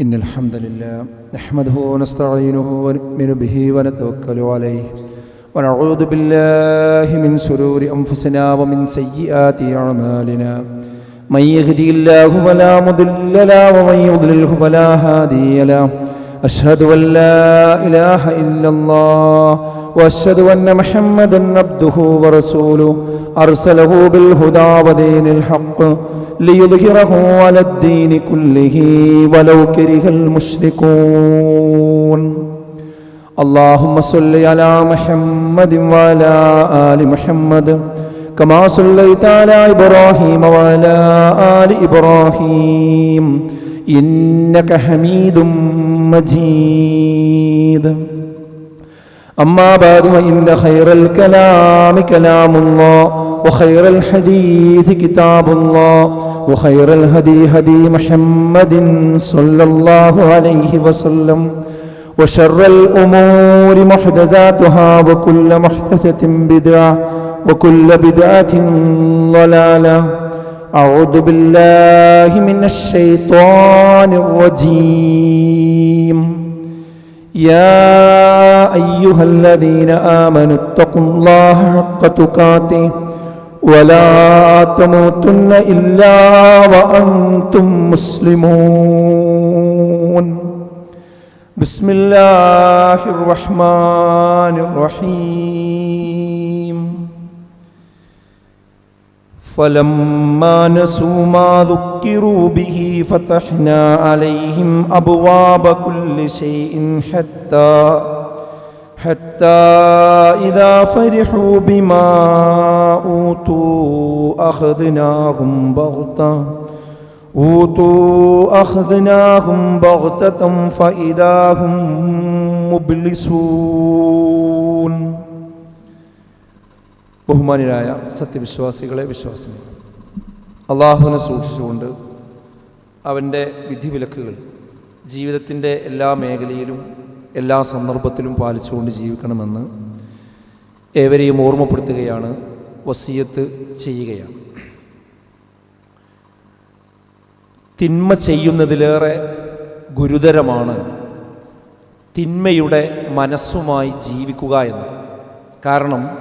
إن الحمد لله نحمده ونستعينه ونؤمن به ونتوكل عليه ونعوذ بالله من شرور أنفسنا ومن سيئات أعمالنا من يهدي الله فلا مضل له ومن يضلله فلا هادي له أشهد أن لا إله إلا الله وأشهد أن محمدا عبده ورسوله أرسله بالهدى ودين الحق ليظهره على الدين كله ولو كره المشركون اللهم صل على محمد وعلى آل محمد كما صليت على إبراهيم وعلى آل إبراهيم إنك حميد مجيد أما بعد فإن خير الكلام كلام الله وخير الحديث كتاب الله وخير الهدي هدي محمد صلى الله عليه وسلم وشر الأمور محدثاتها وكل محدثة بدعة وكل بدعة ضلالة. أعوذ بالله من الشيطان الرجيم. يا أيها الذين آمنوا اتقوا الله حق تقاته ولا تموتن إلا وأنتم مسلمون. بسم الله الرحمن الرحيم. فلما نسوا ما ذكروا به فتحنا عليهم أبواب كل شيء حتى حتى إذا فرحوا بما أوتوا أخذناهم بغتة أوتوا أخذناهم بغتة فإذا هم مبلسون ബഹുമാനിരായ സത്യവിശ്വാസികളെ വിശ്വാസികൾ അള്ളാഹുവിനെ സൂക്ഷിച്ചുകൊണ്ട് അവൻ്റെ വിധിവിലക്കുകൾ ജീവിതത്തിൻ്റെ എല്ലാ മേഖലയിലും എല്ലാ സന്ദർഭത്തിലും പാലിച്ചുകൊണ്ട് ജീവിക്കണമെന്ന് ഏവരെയും ഓർമ്മപ്പെടുത്തുകയാണ് വസീയത്ത് ചെയ്യുകയാണ്. തിന്മ ചെയ്യുന്നതിലേറെ ഗുരുതരമാണ് തിന്മയുടെ മനസ്സുമായി ജീവിക്കുക എന്നത്. കാരണം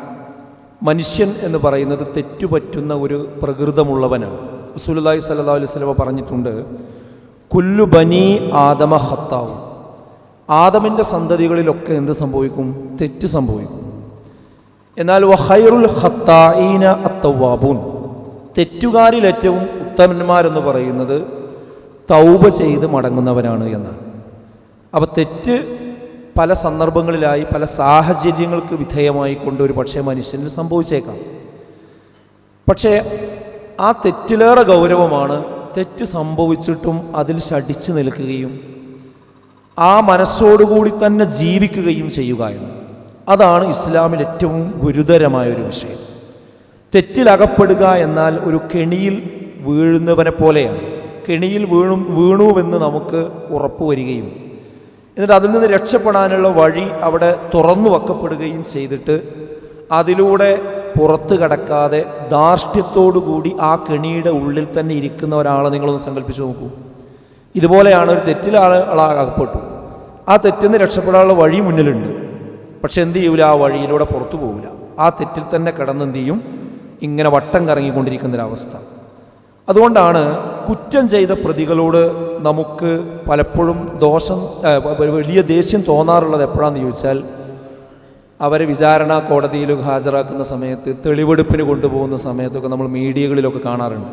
മനുഷ്യൻ എന്ന് പറയുന്നത് തെറ്റുപറ്റുന്ന ഒരു പ്രകൃതമുള്ളവനാണ്. റസൂലുള്ളാഹി സല്ലാ അലൈഹി സ്വലമ പറഞ്ഞിട്ടുണ്ട് കുല്ലു ബനി ആദമ ഹത്താവും ആദമിന്റെ സന്തതികളിലൊക്കെ എന്ത് സംഭവിക്കും? തെറ്റ് സംഭവിക്കും. എന്നാൽ വഹൈറുൽ ഹത്തായിന അത്തവാബൂൻ തെറ്റുകാരിൽ ഏറ്റവും ഉത്തമന്മാരെന്ന് പറയുന്നത് തൗബ ചെയ്ത് മടങ്ങുന്നവനാണ് എന്നാണ്. അപ്പോൾ തെറ്റ് പല സന്ദർഭങ്ങളിലായി പല സാഹചര്യങ്ങൾക്ക് വിധേയമായി കൊണ്ട് ഒരു പക്ഷേ മനുഷ്യന് സംഭവിച്ചേക്കാം. പക്ഷേ ആ തെറ്റിലേറെ ഗൗരവമാണ് തെറ്റ് സംഭവിച്ചിട്ടും അതിൽ ശടിച്ചു നിൽക്കുകയും ആ മനസ്സോടുകൂടി തന്നെ ജീവിക്കുകയും ചെയ്യുക എന്ന്. അതാണ് ഇസ്ലാമിൽ ഏറ്റവും ഗുരുതരമായ ഒരു വിഷയം. തെറ്റിലകപ്പെടുക എന്നാൽ ഒരു കെണിയിൽ വീഴുന്നവനെ പോലെയാണ്. കെണിയിൽ വീണു വീണുവെന്ന് നമുക്ക് ഉറപ്പ് വരികയും എന്നിട്ട് അതിൽ നിന്ന് രക്ഷപ്പെടാനുള്ള വഴി അവിടെ തുറന്നു വെക്കപ്പെടുകയും ചെയ്തിട്ട് അതിലൂടെ പുറത്തു കടക്കാതെ ധാർഷ്ട്യത്തോടുകൂടി ആ കെണിയുടെ ഉള്ളിൽ തന്നെ ഇരിക്കുന്ന ഒരാളെ നിങ്ങളൊന്ന് സങ്കല്പിച്ച് നോക്കൂ. ഇതുപോലെയാണ് ഒരു തെറ്റിൽ ആൾ അകപ്പെട്ടു ആ തെറ്റിൽ നിന്ന് രക്ഷപ്പെടാനുള്ള വഴി മുന്നിലുണ്ട്. പക്ഷെ എന്ത് ചെയ്യൂല? ആ വഴിയിലൂടെ പുറത്തു പോകില്ല ആ തെറ്റിൽ തന്നെ കിടന്ന് എന്ത് ചെയ്യും? ഇങ്ങനെ വട്ടം കറങ്ങിക്കൊണ്ടിരിക്കുന്നൊരവസ്ഥ അതുകൊണ്ടാണ് കുറ്റം ചെയ്ത പ്രതികളോട് നമുക്ക് പലപ്പോഴും ദോഷം വലിയ ദേഷ്യം തോന്നാറുള്ളത് എപ്പോഴാണെന്ന് ചോദിച്ചാൽ അവരെ വിചാരണ കോടതിയിൽ ഹാജരാക്കുന്ന സമയത്ത് തെളിവെടുപ്പിന് കൊണ്ടുപോകുന്ന സമയത്തൊക്കെ നമ്മൾ മീഡിയകളിലൊക്കെ കാണാറുണ്ട്.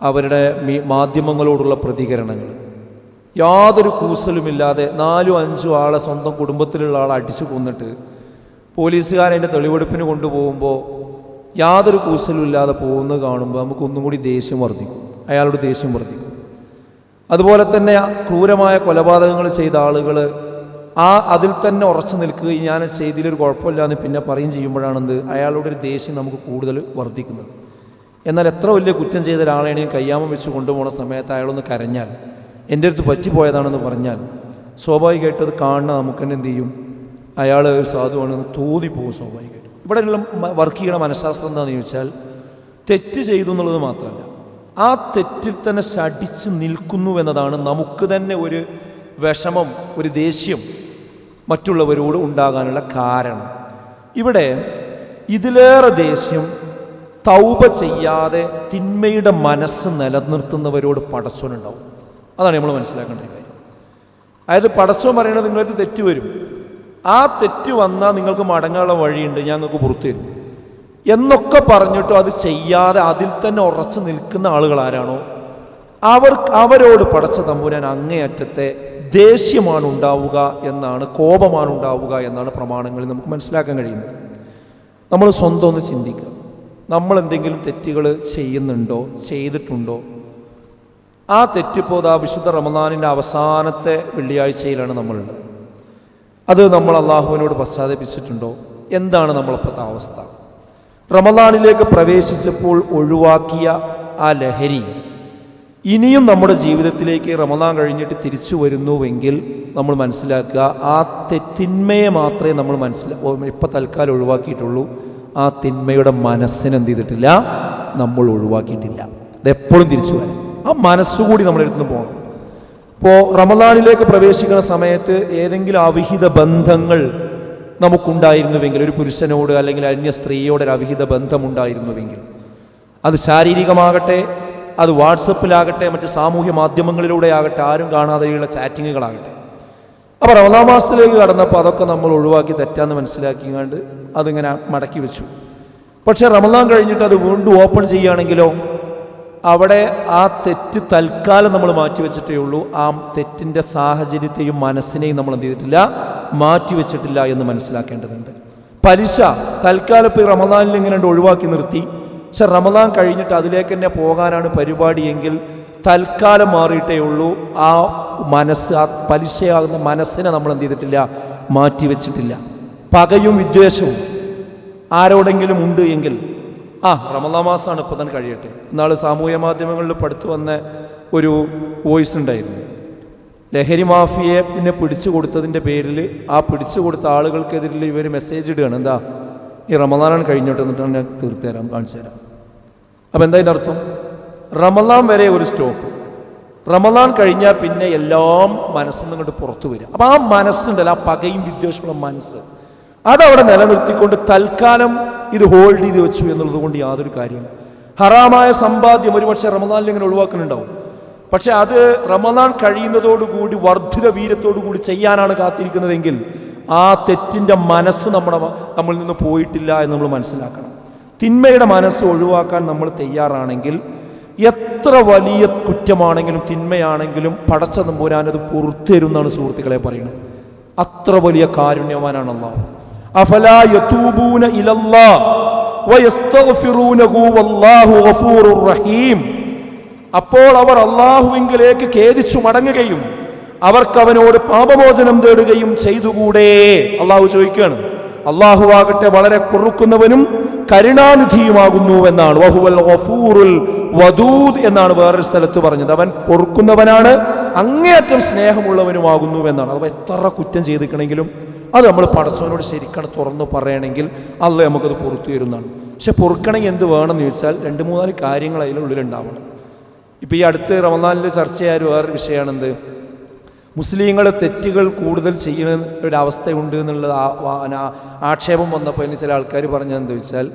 അവരുടെ മാധ്യമങ്ങളോടുള്ള പ്രതികരണങ്ങൾ. യാതൊരു കൂസലുമില്ലാതെ നാലും അഞ്ചും ആളെ സ്വന്തം കുടുംബത്തിലുള്ള ആളെ അടിച്ചു കൊന്നിട്ട് പോലീസുകാരതിന്റെ തെളിവെടുപ്പിന് കൊണ്ടുപോകുമ്പോൾ യാതൊരു കൂസലുമില്ലാതെ പോകുന്നത് കാണുമ്പോൾ നമുക്കൊന്നും കൂടി ദേഷ്യം വർദ്ധിക്കും. അയാളുടെ ദേഷ്യം വർദ്ധിക്കും. അതുപോലെ തന്നെ ക്രൂരമായ കൊലപാതകങ്ങൾ ചെയ്ത ആളുകൾ ആ അതിൽ തന്നെ ഉറച്ചു നിൽക്കുകയും ഞാൻ ചെയ്തതിലൊരു കുഴപ്പമില്ല എന്ന് പിന്നെ പറയും ചെയ്യുമ്പോഴാണെന്ത് അയാളുടെ ഒരു ദേഷ്യം നമുക്ക് കൂടുതൽ വർദ്ധിക്കുന്നത്. എന്നാൽ എത്ര വലിയ കുറ്റം ചെയ്ത ഒരാളെയും കയ്യാമം വെച്ച് കൊണ്ടുപോകുന്ന സമയത്ത് അയാളൊന്ന് കരഞ്ഞാൽ എന്റെ അടുത്ത് പറ്റിപ്പോയതാണെന്ന് പറഞ്ഞാൽ സ്വാഭാവികമായിട്ട് അത് കാണുന്ന നമുക്ക് തന്നെ എന്ത് ചെയ്യും? അയാൾ ഒരു സാധുവാണെന്ന് തോന്നിപ്പോകും സ്വാഭാവികമായിട്ട്. ഉള്ള വർക്ക് ചെയ്യണ മനഃശാസ്ത്രം എന്താണെന്ന് ചോദിച്ചാൽ തെറ്റ് ചെയ്തു എന്നുള്ളത് മാത്രമല്ല ആ തെറ്റിൽ തന്നെ ശടിച്ച് നിൽക്കുന്നു എന്നതാണ് നമുക്ക് തന്നെ ഒരു വിഷമം ഒരു ദേഷ്യം മറ്റുള്ളവരോട് ഉണ്ടാകാനുള്ള കാരണം. ഇവിടെ ഇതിലേറെ ദേഷ്യം തൗബ ചെയ്യാതെ തിന്മയുടെ മനസ്സ് നിലനിർത്തുന്നവരോട് പടച്ചോനുണ്ടാവും. അതാണ് നമ്മൾ മനസ്സിലാക്കേണ്ട കാര്യം. അതായത് പടച്ചോൻ പറയുന്നത് നിങ്ങൾക്ക് തെറ്റ് വരും. ആ തെറ്റ് വന്നാൽ നിങ്ങൾക്ക് മടങ്ങാനുള്ള വഴിയുണ്ട് ഞങ്ങൾക്ക് പുറത്തു തരും. എന്നൊക്കെ പറഞ്ഞിട്ടും അത് ചെയ്യാതെ അതിൽ തന്നെ ഉറച്ചു നിൽക്കുന്ന ആളുകൾ ആരാണോ? അവർ അവരോട് പടച്ച തമ്പുരാൻ അങ്ങേയറ്റത്തെ ദേഷ്യമാണ് ഉണ്ടാവുക എന്നാണ് കോപമാണ് ഉണ്ടാവുക എന്നാണ് പ്രമാണങ്ങളിൽ നമുക്ക് മനസ്സിലാക്കാൻ കഴിയുന്നത്. നമ്മൾ സ്വന്തം ഒന്ന് ചിന്തിക്കുക. നമ്മൾ എന്തെങ്കിലും തെറ്റുകൾ ചെയ്യുന്നുണ്ടോ ചെയ്തിട്ടുണ്ടോ? ആ തെറ്റിപ്പോൾ ആ വിശുദ്ധ റമദാനിന്റെ അവസാനത്തെ വെള്ളിയാഴ്ചയിലാണ് നമ്മളുള്ളത്. അത് നമ്മൾ അള്ളാഹുവിനോട് പശ്ചാത്തപിച്ചിട്ടുണ്ടോ? എന്താണ് നമ്മളിപ്പോഴത്തെ അവസ്ഥ? റമദാനിലേക്ക് പ്രവേശിച്ചപ്പോൾ ഒഴിവാക്കിയ ആ ലഹരി ഇനിയും നമ്മുടെ ജീവിതത്തിലേക്ക് റമദാൻ കഴിഞ്ഞിട്ട് തിരിച്ചു വരുന്നുവെങ്കിൽ നമ്മൾ മനസ്സിലാക്കുക ആ തെറ്റിന്മയെ മാത്രമേ നമ്മൾ മനസ്സിലാ ഇപ്പം തൽക്കാലം ഒഴിവാക്കിയിട്ടുള്ളൂ. ആ തിന്മയുടെ മനസ്സിന് എന്ത് ചെയ്തിട്ടില്ല? നമ്മൾ ഒഴിവാക്കിയിട്ടില്ല. അതെപ്പോഴും തിരിച്ചു വരാം. ആ മനസ്സുകൂടി നമ്മളെടുത്തുനിന്ന് പോകണം. ഇപ്പോൾ റമദാനിലേക്ക് പ്രവേശിക്കുന്ന സമയത്ത് ഏതെങ്കിലും അവിഹിത ബന്ധങ്ങൾ നമുക്കുണ്ടായിരുന്നുവെങ്കിൽ ഒരു പുരുഷനോട് അല്ലെങ്കിൽ അന്യ സ്ത്രീയോട് ഒരു അവിഹിത ബന്ധമുണ്ടായിരുന്നുവെങ്കിൽ അത് ശാരീരികമാകട്ടെ അത് വാട്സപ്പിലാകട്ടെ മറ്റ് സാമൂഹ്യ മാധ്യമങ്ങളിലൂടെ ആകട്ടെ ആരും കാണാതെയുള്ള ചാറ്റിങ്ങുകളാകട്ടെ അപ്പോൾ റമദാൻ മാസത്തിലേക്ക് കടന്നപ്പോൾ അതൊക്കെ നമ്മൾ ഒഴിവാക്കി തെറ്റാന്ന് മനസ്സിലാക്കിയാണ്ട് അതിങ്ങനെ മടക്കി വെച്ചു. പക്ഷേ റമദാൻ കഴിഞ്ഞിട്ട് അത് വീണ്ടും ഓപ്പൺ ചെയ്യുകയാണെങ്കിലോ അവിടെ ആ തെറ്റ് തൽക്കാലം നമ്മൾ മാറ്റിവെച്ചിട്ടേ ഉള്ളൂ. ആ തെറ്റിന്റെ സാഹചര്യത്തെയും മനസ്സിനെയും നമ്മൾ എന്ത് ചെയ്തിട്ടില്ല മാറ്റിവെച്ചിട്ടില്ല എന്ന് മനസ്സിലാക്കേണ്ടതുണ്ട്. പലിശ തൽക്കാലം ഇപ്പോൾ റമദാനിൽ ഇങ്ങനെ ഒഴിവാക്കി നിർത്തി. പക്ഷെ റമദാൻ കഴിഞ്ഞിട്ട് അതിലേക്ക് തന്നെ പോകാനാണ് പരിപാടിയെങ്കിൽ തൽക്കാലം മാറിയിട്ടേ ഉള്ളൂ. ആ മനസ്സ് ആ പലിശയാകുന്ന മനസ്സിനെ നമ്മൾ എന്ത് ചെയ്തിട്ടില്ല? മാറ്റിവെച്ചിട്ടില്ല പകയും വിദ്വേഷവും ആരോടെങ്കിലും ഉണ്ട് എങ്കിൽ ആ റമദാ മാസമാണ് ഇപ്പോൾ തന്നെ കഴിയട്ടെ. ഇന്നാൾ സാമൂഹ്യ മാധ്യമങ്ങളിൽ പഠിത്തു വന്ന ഒരു വോയിസ് ഉണ്ടായിരുന്നു. ലഹരി മാഫിയെ പിന്നെ പിടിച്ചു കൊടുത്തതിന്റെ പേരിൽ ആ പിടിച്ചു കൊടുത്ത ആളുകൾക്കെതിരിൽ ഇവർ മെസ്സേജ് ഇടുകയാണ്. എന്താ? ഈ റമദാനാണ് കഴിഞ്ഞോട്ടെ എന്നിട്ട് ഞാൻ തീർത്തു തരാം കാണിച്ചു തരാം അപ്പം എന്താ അതിന്റെ അർത്ഥം? റമദാൻ വരെ ഒരു സ്റ്റോപ്പ്. റമലാൻ കഴിഞ്ഞാൽ പിന്നെ എല്ലാം മനസ്സിൽ നിന്ന് പുറത്തു വരും അപ്പം ആ മനസ്സുണ്ടല്ലോ ആ പകയും വിദ്വേഷമുള്ള മനസ്സ്. അതവിടെ നിലനിർത്തിക്കൊണ്ട് തൽക്കാലം ഇത് ഹോൾഡ് ചെയ്ത് വെച്ചു എന്നുള്ളത് കൊണ്ട് യാതൊരു കാര്യമില്ല. ഹറാമായ സമ്പാദ്യം ഒരുപക്ഷെ റമദാനിൽ ഇങ്ങനെ ഒഴിവാക്കുന്നുണ്ടാവും. പക്ഷെ അത് റമദാൻ കഴിയുന്നതോടുകൂടി വർദ്ധിത വീര്യത്തോടുകൂടി ചെയ്യാനാണ് കാത്തിരിക്കുന്നതെങ്കിൽ ആ തെറ്റിന്റെ മനസ്സ് നമ്മുടെ നമ്മളിൽ നിന്ന് പോയിട്ടില്ല എന്ന് നമ്മൾ മനസ്സിലാക്കണം. തിന്മയുടെ മനസ്സ് ഒഴിവാക്കാൻ നമ്മൾ തയ്യാറാണെങ്കിൽ എത്ര വലിയ കുറ്റമാണെങ്കിലും തിന്മയാണെങ്കിലും പടച്ച നമ്പൂരാനത് പുറത്തേരുന്നാണ് സുഹൃത്തുക്കളെ പറയുന്നത്. അത്ര വലിയ കാരുണ്യവാനാണ് അള്ളാഹു. റഹീം. അപ്പോൾ അവർ അള്ളാഹുവിങ്കിലേക്ക് ഖേദിച്ചു മടങ്ങുകയും അവർക്ക് അവനോട് പാപമോചനം തേടുകയും ചെയ്തുകൂടെ? അള്ളാഹു ചോദിക്കുകയാണ്. അള്ളാഹു ആകട്ടെ വളരെ പൊറുക്കുന്നവനും കരുണാനിധിയുമാകുന്നു എന്നാണ് വഹുവൽ ഗഫൂറുൽ വദൂദ് എന്നാണ് വേറൊരു സ്ഥലത്ത് പറഞ്ഞത്. അവൻ പൊറുക്കുന്നവനാണ് അങ്ങേയറ്റം സ്നേഹമുള്ളവനുമാകുന്നു എന്നാണ് അവ എത്ര കുറ്റം ചെയ്തിക്കണമെങ്കിലും അത് നമ്മൾ പടച്ചവനോട് ശരിക്കണം തുറന്നു പറയണമെങ്കിൽ അല്ല നമുക്കത് പുറത്തു തരുന്നതാണ്. പക്ഷെ പൊറുക്കണമെങ്കിൽ എന്ത് വേണമെന്ന് ചോദിച്ചാൽ രണ്ട് മൂന്നാൽ കാര്യങ്ങൾ അതിനുള്ളിലുണ്ടാവണം ഇപ്പോൾ ഈ അടുത്ത് റമദാനിൽ ചർച്ചയായ വേറൊരു വിഷയമാണെന്ത്? മുസ്ലിങ്ങൾ തെറ്റുകൾ കൂടുതൽ ചെയ്യുന്ന ഒരു അവസ്ഥയുണ്ട് എന്നുള്ള ആക്ഷേപം വന്നപ്പോൾ അതിന് ചില ആൾക്കാർ പറഞ്ഞതെന്ന് ചോദിച്ചാൽ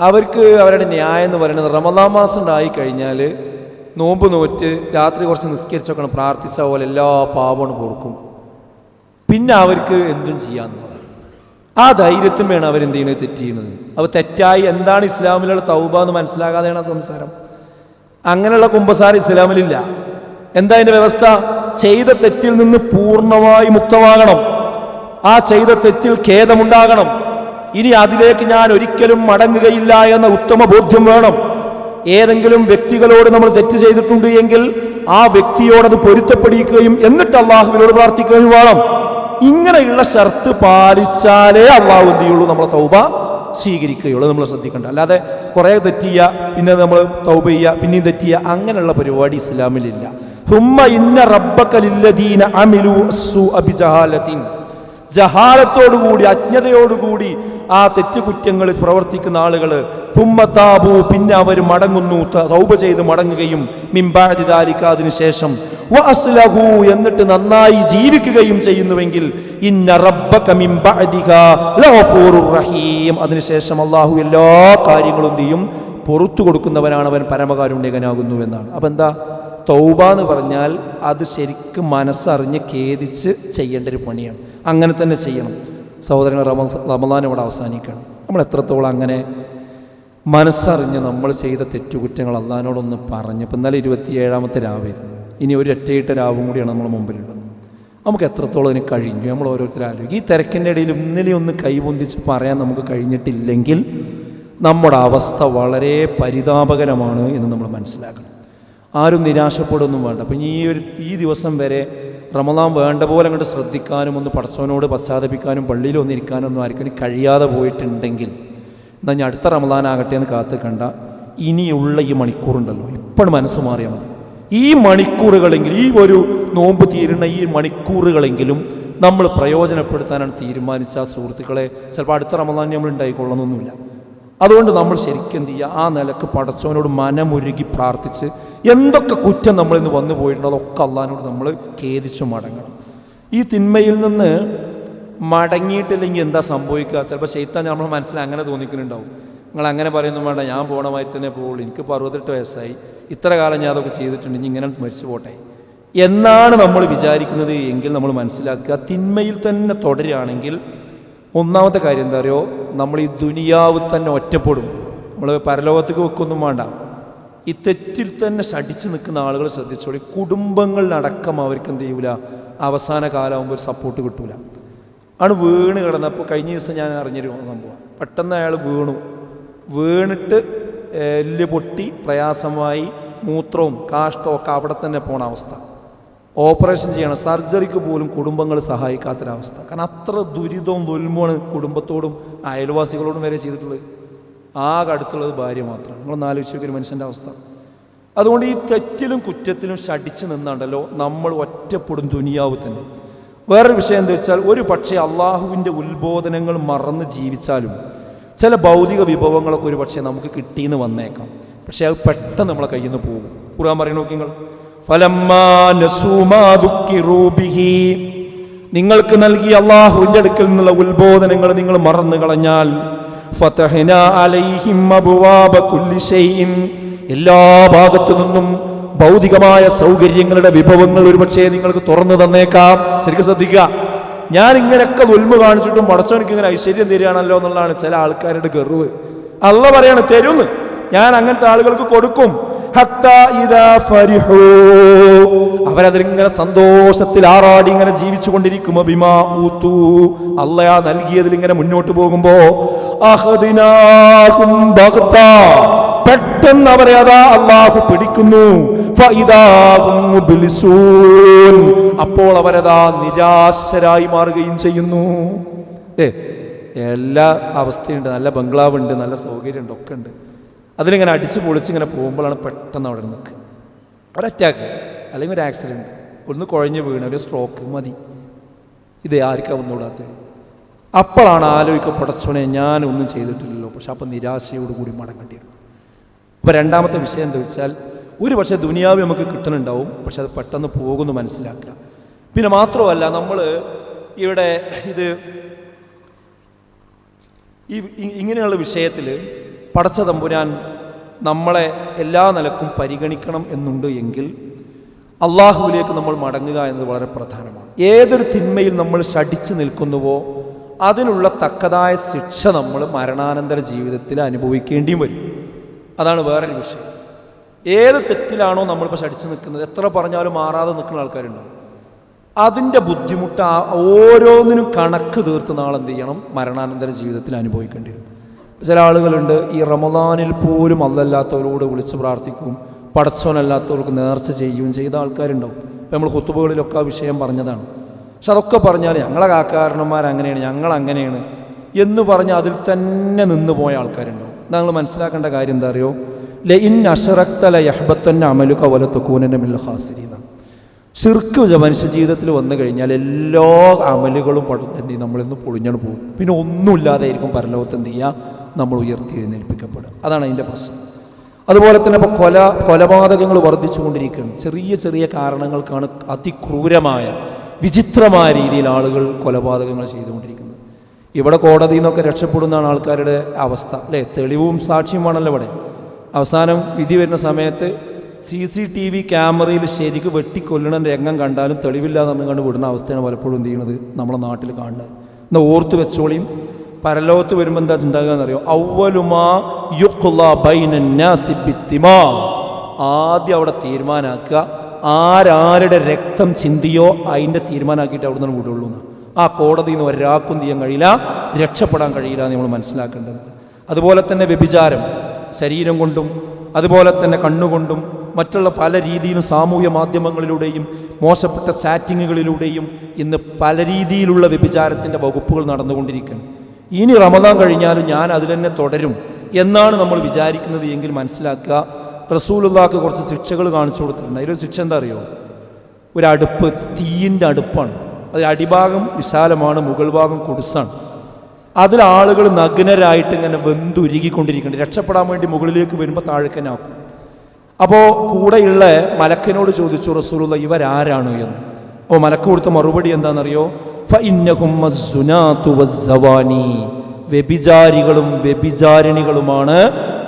അവർക്ക് അവരുടെ ന്യായം എന്ന് പറയുന്നത് റമദാൻ മാസം ഉണ്ടായി കഴിഞ്ഞാൽ നോമ്പ് നോറ്റ് രാത്രി കുറച്ച് നിസ്കരിച്ചൊക്കെ പ്രാർത്ഥിച്ച പോലെ എല്ലാ പാപവും പൊറുക്കും. പിന്നെ അവർക്ക് എന്തും ചെയ്യാമെന്ന് പറയും. ആ ധൈര്യത്തിൽ വേണം അവരെന്ത് ചെയ്യുന്നത്? തെറ്റ് ചെയ്യുന്നത്. അപ്പോൾ തെറ്റായി എന്താണ് ഇസ്ലാമിലുള്ള തൗബ എന്ന് മനസ്സിലാകാതെയാണ് സംസാരം. അങ്ങനെയുള്ള കുമ്പസാര ഇസ്ലാമിലില്ല. എന്താ അതിന്റെ വ്യവസ്ഥ? ചെയ്ത തെറ്റിൽ നിന്ന് പൂർണമായി മുക്തമാകണം. ആ ചെയ്ത തെറ്റിൽ ഖേദമുണ്ടാകണം. ഇനി അതിലേക്ക് ഞാൻ ഒരിക്കലും മടങ്ങുകയില്ല എന്ന ഉത്തമ ബോധ്യം വേണം. ഏതെങ്കിലും വ്യക്തികളോട് നമ്മൾ തെറ്റ് ചെയ്തിട്ടുണ്ട് എങ്കിൽ ആ വ്യക്തിയോടത് പൊരുത്തപ്പെടിക്കുകയും എന്നിട്ട് അള്ളാഹുവിനോട് പ്രാർത്ഥിക്കുകയും വേണം. ഇങ്ങനെയുള്ള ഷർത്ത് പാലിച്ചാലേ അള്ളാഹു എന്ത് ചെയ്യുള്ളൂ? നമ്മളെ തൗബ സ്വീകരിക്കുകയുള്ളൂ. നമ്മൾ ശ്രദ്ധിക്കേണ്ട. അല്ലാതെ കുറേ തെറ്റിയ പിന്നെ നമ്മൾ തൗബ ചെയ്യുക പിന്നെയും തെറ്റിയ അങ്ങനെയുള്ള പരിപാടി ഇസ്ലാമിലില്ല. ഹുമ്മ ഇന്ന റബ്ബക്കലില്ലദീന അമിലു അസു അബിജഹാലത്തിൻ ജഹാലത്തോടുകൂടി അജ്ഞതയോടുകൂടി ആ തെറ്റുകുറ്റങ്ങൾ പ്രവർത്തിക്കുന്ന ആളുകൾ തുമ്മത്താബു പിന്നെ അവർ മടങ്ങുന്നു തൗബ ചെയ്ത് മടങ്ങുകയും മിംബാദിദാലിക്ക അതിനുശേഷം വഅസ്ലഹു എന്നിട്ട് നന്നായി ജീവിക്കുകയും ചെയ്യുന്നുവെങ്കിൽ ഇന്ന റബ്ബക റഹീം. അതിനുശേഷം അള്ളാഹു എല്ലാ കാര്യങ്ങളും ചെയ്യും? പുറത്തു കൊടുക്കുന്നവനാണ് അവൻ പരമകാരുണ്യകനാകുന്നു എന്നാണ്. അപ്പം എന്താ? തൗബ എന്ന് പറഞ്ഞാൽ അത് ശരിക്കും മനസ്സറിഞ്ഞ് ഖേദിച്ച് ചെയ്യേണ്ട ഒരു പണിയാണ്. അങ്ങനെ തന്നെ ചെയ്യണം. സഹോദരങ്ങൾ റമ റമദാൻ ഇവിടെ അവസാനിക്കണം. നമ്മൾ എത്രത്തോളം അങ്ങനെ മനസ്സറിഞ്ഞ് നമ്മൾ ചെയ്ത തെറ്റുകുറ്റങ്ങൾ അള്ളഹാനോടൊന്ന് പറഞ്ഞ് ഇപ്പം ഇന്നലെ ഇരുപത്തിയേഴാമത്തെ രാവിലെ ഇനി ഒരു ഒറ്റയിട്ട രാവും കൂടിയാണ് നമ്മൾ മുമ്പിലുള്ളത്. നമുക്ക് എത്രത്തോളം ഇതിന് കഴിഞ്ഞു? നമ്മൾ ഓരോരുത്തരും ആലോചിക്കും. ഈ തിരക്കിന്റെ ഇടയിൽ ഇന്നലെ ഒന്ന് കൈപൊന്തിച്ച് പറയാൻ നമുക്ക് കഴിഞ്ഞിട്ടില്ലെങ്കിൽ നമ്മുടെ അവസ്ഥ വളരെ പരിതാപകരമാണ് എന്ന് നമ്മൾ മനസ്സിലാക്കണം. ആരും നിരാശപ്പെടുകയൊന്നും വേണ്ട. അപ്പം ഈ ഒരു ഈ ദിവസം വരെ റമദാൻ വേണ്ട പോലെ അങ്ങോട്ട് ശ്രദ്ധിക്കാനും ഒന്ന് പടച്ചവനോട് പശ്ചാത്തപിക്കാനും പള്ളിയിൽ ഒന്നിരിക്കാനും ഒന്നും ആർക്കും കഴിയാതെ പോയിട്ടുണ്ടെങ്കിൽ എന്നാൽ ഞാൻ അടുത്ത റമദാൻ ആകട്ടെ എന്ന് കാത്ത് കണ്ട ഇനിയുള്ള ഈ മണിക്കൂറുണ്ടല്ലോ. ഇപ്പോഴും മനസ്സ് മാറിയാൽ മതി. ഈ മണിക്കൂറുകളെങ്കിലും ഈ ഒരു നോമ്പ് തീരുന്ന ഈ മണിക്കൂറുകളെങ്കിലും നമ്മൾ പ്രയോജനപ്പെടുത്താനാണ് തീരുമാനിച്ച സുഹൃത്തുക്കളെ ചിലപ്പോൾ അടുത്ത റമദാൻ നമ്മൾ ഉണ്ടായിക്കൊള്ളണമെന്നൊന്നുമില്ല അതുകൊണ്ട് നമ്മൾ ശരിക്കും എന്ത് ചെയ്യുക? ആ നിലയ്ക്ക് പടച്ചവനോട് മനമുരുകി പ്രാർത്ഥിച്ച് എന്തൊക്കെ കുറ്റം നമ്മളിന്ന് വന്നു പോയിട്ടുണ്ടോ അതൊക്കെ അള്ളഹാനോട് നമ്മൾ ഖേദിച്ചു മടങ്ങണം. ഈ തിന്മയിൽ നിന്ന് മടങ്ങിയിട്ടില്ലെങ്കിൽ എന്താ സംഭവിക്കുക? ചിലപ്പോൾ ശൈത്താൻ നമ്മുടെ മനസ്സിൽ അങ്ങനെ തോന്നിക്കുന്നുണ്ടാവും. നിങ്ങൾ അങ്ങനെ പറയുന്നു വേണ്ട ഞാൻ പോണ തന്നെ പോകുള്ളൂ എനിക്ക് അറുപത്തെട്ട് വയസ്സായി. ഇത്ര കാലം ഞാൻ അതൊക്കെ ചെയ്തിട്ടുണ്ട്. ഇനി ഇങ്ങനെ മരിച്ചു പോട്ടെ. എന്നാണ് നമ്മൾ വിചാരിക്കുന്നത് എങ്കിൽ നമ്മൾ മനസ്സിലാക്കുക. തിന്മയിൽ തന്നെ തുടരുകയാണെങ്കിൽ ഒന്നാമത്തെ കാര്യം എന്താ അറിയോ? നമ്മൾ ഈ ദുനിയാവ് തന്നെ ഒറ്റപ്പെടും. നമ്മൾ പരലോകത്തേക്ക് വെക്കൊന്നും വേണ്ട. ഈ തെറ്റിൽ തന്നെ ശടിച്ചു നിൽക്കുന്ന ആളുകൾ ശ്രദ്ധിച്ചോളി. കുടുംബങ്ങളിലടക്കം അവർക്ക് എന്ത് ചെയ്യൂല? അവസാന കാലമാകുമ്പോൾ ഒരു സപ്പോർട്ട് കിട്ടൂല. ആണ് വീണ് കിടന്നപ്പോൾ കഴിഞ്ഞ ദിവസം ഞാൻ അറിഞ്ഞിരുന്നു സംഭവം. പെട്ടെന്ന് അയാൾ വീണു. വീണിട്ട് എല്ല് പൊട്ടി പ്രയാസമായി മൂത്രവും കാഷ്ടവും ഒക്കെ അവിടെ തന്നെ പോണ അവസ്ഥ. ഓപ്പറേഷൻ ചെയ്യണം. സർജറിക്ക് പോലും കുടുംബങ്ങൾ സഹായിക്കാത്തൊരവസ്ഥ. കാരണം അത്ര ദുരിതവും ദുൽമുമാണ് കുടുംബത്തോടും അയൽവാസികളോടും വരെ ചെയ്തിട്ടുള്ളത്. ആകെ അടുത്തുള്ളത് ഭാര്യ മാത്രം. നിങ്ങൾ ആലോചിച്ച് ഒരു മനുഷ്യന്റെ അവസ്ഥ. അതുകൊണ്ട് ഈ തെറ്റിലും കുറ്റത്തിലും ശടിച്ചു നിന്നാണ്ടല്ലോ നമ്മൾ ഒറ്റപ്പെടും ദുനിയാവ് തന്നെ. വേറൊരു വിഷയം എന്താ വെച്ചാൽ ഒരു പക്ഷേ അള്ളാഹുവിന്റെ ഉത്ബോധനങ്ങൾ മറന്ന് ജീവിച്ചാലും ചില ഭൗതിക വിഭവങ്ങളൊക്കെ ഒരു പക്ഷേ നമുക്ക് കിട്ടിയെന്ന് വന്നേക്കാം. പക്ഷേ അത് പെട്ടെന്ന് നമ്മളെ കയ്യിൽ നിന്ന് പോകും. ഖുർആൻ പറയണോക്കി നിങ്ങൾ. നിങ്ങൾക്ക് നൽകിയ അള്ളാഹുവിന്റെ അടുക്കൽ നിന്നുള്ള ഉത്ബോധനങ്ങൾ നിങ്ങൾ മറന്നു കളഞ്ഞാൽ. എല്ലാ ഭാഗത്തു നിന്നും ഭൗതികമായ സൗകര്യങ്ങളുടെ വിഭവങ്ങൾ ഒരുപക്ഷേ നിങ്ങൾക്ക് തുറന്നു തന്നേക്കാം. ശരിക്കും ശ്രദ്ധിക്കുക. ഞാൻ ഇങ്ങനെയൊക്കെ ഉൽമ കാണിച്ചിട്ടും പടച്ചവനക്ക് ഇങ്ങനെ ഐശ്വര്യം തരികയാണല്ലോ എന്നുള്ളതാണ് ചില ആൾക്കാരുടെ ഗർവ്. അല്ല പറയാണ് തരുന്ന്. ഞാൻ അങ്ങനത്തെ ആളുകൾക്ക് കൊടുക്കും. അവരതിലിങ്ങനെ സന്തോഷത്തിൽ ആറാടി ഇങ്ങനെ ജീവിച്ചു കൊണ്ടിരിക്കും ബിമാ ഊത്തു. അല്ലയാ നൽകിയതിൽ ഇങ്ങനെ മുന്നോട്ട് പോകുമ്പോ. പെട്ടെന്ന് അവരെ അതാ അള്ളാഹു പിടിക്കുന്നു. അപ്പോൾ അവരതാ നിരാശരായി മാറുകയും ചെയ്യുന്നു. എല്ലാ അവസ്ഥയുണ്ട്. നല്ല ബംഗ്ലാവുണ്ട് നല്ല സൗകര്യമുണ്ട് ഒക്കെ ഉണ്ട്. അതിലിങ്ങനെ അടിച്ച് പൊളിച്ചിങ്ങനെ പോകുമ്പോഴാണ് പെട്ടെന്ന് അവിടെ നിൽക്കുക ഒരു അറ്റാക്ക് അല്ലെങ്കിൽ ഒരു ആക്സിഡന്റ് ഒന്ന് കുഴഞ്ഞ് വീണ ഒരു സ്ട്രോക്ക് മതി. ഇത് ആർക്കാ ഒന്നുകൂടാത്തത്? അപ്പോഴാണ് ആലോചിക്കപ്പെടച്ചോനെ ഞാൻ ഒന്നും ചെയ്തിട്ടില്ലല്ലോ. പക്ഷെ അപ്പം നിരാശയോട് കൂടി മടങ്ങേണ്ടി വരും. അപ്പോൾ രണ്ടാമത്തെ വിഷയം എന്താ വെച്ചാൽ ഒരു പക്ഷേ ദുനിയാവ് നമുക്ക് കിട്ടുന്നുണ്ടാവും പക്ഷെ അത് പെട്ടെന്ന് പോകുന്നു മനസ്സിലാക്കുക. പിന്നെ മാത്രമല്ല നമ്മൾ ഇവിടെ ഇത് ഈ ഇങ്ങനെയുള്ള വിഷയത്തിൽ പടച്ച തമ്പുരാൻ നമ്മളെ എല്ലാ നിലക്കും പരിഗണിക്കണം എന്നുണ്ട് എങ്കിൽ അള്ളാഹുവിലേക്ക് നമ്മൾ മടങ്ങുക എന്നത് വളരെ പ്രധാനമാണ്. ഏതൊരു തിന്മയിൽ നമ്മൾ ശടിച്ചു നിൽക്കുന്നുവോ അതിനുള്ള തക്കതായ ശിക്ഷ നമ്മൾ മരണാനന്തര ജീവിതത്തിൽ അനുഭവിക്കേണ്ടിയും വരും. അതാണ് വേറൊരു വിഷയം. ഏത് തെറ്റിലാണോ നമ്മളിപ്പോൾ ശടിച്ചു നിൽക്കുന്നത്? എത്ര പറഞ്ഞാലും മാറാതെ നിൽക്കുന്ന ആൾക്കാരുണ്ട്. അതിന്റെ ബുദ്ധിമുട്ട് ഓരോന്നിനും കണക്ക് തീർത്ത് നാളെന്ത് ചെയ്യണം? മരണാനന്തര ജീവിതത്തിൽ അനുഭവിക്കേണ്ടി വരും. ചില ആളുകളുണ്ട് ഈ റമദാനിൽ പോലും അല്ലല്ലാത്തവരോട് വിളിച്ച് പ്രാർത്ഥിക്കും പടച്ചവനല്ലാത്തവർക്ക് നേർച്ച ചെയ്യുകയും ചെയ്ത ആൾക്കാരുണ്ടാവും. ഇപ്പം നമ്മൾ കുത്തുബുകളിലൊക്കെ ആ വിഷയം പറഞ്ഞതാണ്. പക്ഷെ അതൊക്കെ പറഞ്ഞാൽ ഞങ്ങളെ കാക്കാരണന്മാർ അങ്ങനെയാണ് ഞങ്ങൾ അങ്ങനെയാണ് എന്ന് പറഞ്ഞ് അതിൽ തന്നെ നിന്ന് പോയ ആൾക്കാരുണ്ടാവും. നിങ്ങൾ മനസ്സിലാക്കേണ്ട കാര്യം എന്താ അറിയോ? ലെ ഇൻ അഷറക്തല യഹ്ബത്തന്നെ അമലുക വലത്തുക്കൂനന്റെ മില്ല ഹാസിരി എന്നാണ് ഷിർക്ക് മനുഷ്യ ജീവിതത്തിൽ വന്നു കഴിഞ്ഞാൽ എല്ലാ അമലുകളും പട എന്ത് ചെയ്യും? നമ്മളിന്ന് പൊളിഞ്ഞാണ് പോകും. പിന്നെ ഒന്നുമില്ലാതെയായിരിക്കും പരലോകത്ത് എന്ത് ചെയ്യുക? നമ്മൾ ഉയർത്തി എഴുന്നേൽപ്പിക്കപ്പെടുക അതാണ് അതിന്റെ പ്രശ്നം. അതുപോലെ തന്നെ ഇപ്പോൾ കൊല കൊലപാതകങ്ങൾ വർദ്ധിച്ചുകൊണ്ടിരിക്കുകയാണ്. ചെറിയ ചെറിയ കാരണങ്ങൾക്കാണ് അതിക്രൂരമായ വിചിത്രമായ രീതിയിൽ ആളുകൾ കൊലപാതകങ്ങൾ ചെയ്തുകൊണ്ടിരിക്കുന്നത്. ഇവിടെ കോടതിയിൽ നിന്നൊക്കെ രക്ഷപ്പെടുന്നതാണ് ആൾക്കാരുടെ അവസ്ഥ. അല്ലേ? തെളിവും സാക്ഷ്യവുമാണല്ലോ ഇവിടെ. അവസാനം വിധി വരുന്ന സമയത്ത് സി സി ടി വി ക്യാമറയിൽ ശരിക്ക് വെട്ടിക്കൊല്ലണ രംഗം കണ്ടാലും തെളിവില്ലാതെ കണ്ട് വിടുന്ന അവസ്ഥയാണ് പലപ്പോഴും എന്ത് ചെയ്യുന്നത് നമ്മുടെ നാട്ടിൽ കാണുന്നത്. എന്നാൽ ഓർത്ത് വെച്ചോളിയും. പരലോകത്ത് വരുമ്പോൾ എന്താ ഉണ്ടാകുക എന്നറിയോ? ഔവലുമാ ആദ്യം അവിടെ തീരുമാനാക്കുക. ആരാരുടെ രക്തം ചിന്തിയോ അതിന്റെ തീരുമാനമാക്കിയിട്ട് അവിടെ നിന്ന് വിടുള്ളൂ ആ കോടതിയിൽ നിന്ന് ഒരാൾക്കും ചെയ്യാൻ കഴിയില്ല. രക്ഷപ്പെടാൻ കഴിയില്ല എന്ന് നമ്മൾ മനസ്സിലാക്കേണ്ടത് അതുപോലെ തന്നെ വ്യഭിചാരം. ശരീരം കൊണ്ടും അതുപോലെ തന്നെ കണ്ണുകൊണ്ടും മറ്റുള്ള പല രീതിയിലും സാമൂഹ്യ മാധ്യമങ്ങളിലൂടെയും മോശപ്പെട്ട സാറ്റിങ്ങുകളിലൂടെയും ഇന്ന് പല രീതിയിലുള്ള വ്യഭിചാരത്തിന്റെ വകുപ്പുകൾ നടന്നുകൊണ്ടിരിക്കുകയാണ്. ഇനി റമദാൻ കഴിഞ്ഞാലും ഞാൻ അതിൽ തന്നെ തുടരും എന്നാണ് നമ്മൾ വിചാരിക്കുന്നത് എങ്കിൽ മനസ്സിലാക്കുക. റസൂലുള്ളാക്ക് കുറച്ച് ശിക്ഷകൾ കാണിച്ചു കൊടുത്തിട്ടുണ്ട്. അതിലൊരു ശിക്ഷ എന്താ അറിയോ? ഒരു അടുപ്പ് തീയിന്റെ അടുപ്പാണ്. അതിൽ അടിഭാഗം വിശാലമാണ് മുകൾ ഭാഗം കുടിസാണ്. അതിൽ ആളുകൾ നഗ്നരായിട്ട് ഇങ്ങനെ വെന്തുരുകിക്കൊണ്ടിരിക്കുന്നുണ്ട്. രക്ഷപ്പെടാൻ വേണ്ടി മുകളിലേക്ക് വരുമ്പോൾ താഴേക്കനാക്കും അപ്പോൾ കൂടെയുള്ള മലക്കിനോട് ചോദിച്ചു റസൂലുള്ള ഇവരാരാണ് എന്ന്? ഓ മലക്ക് കൊടുത്ത മറുപടി എന്താണെന്നറിയോ. വ്യഭിചാരികളും വ്യഭിചാരിണികളുമാണ്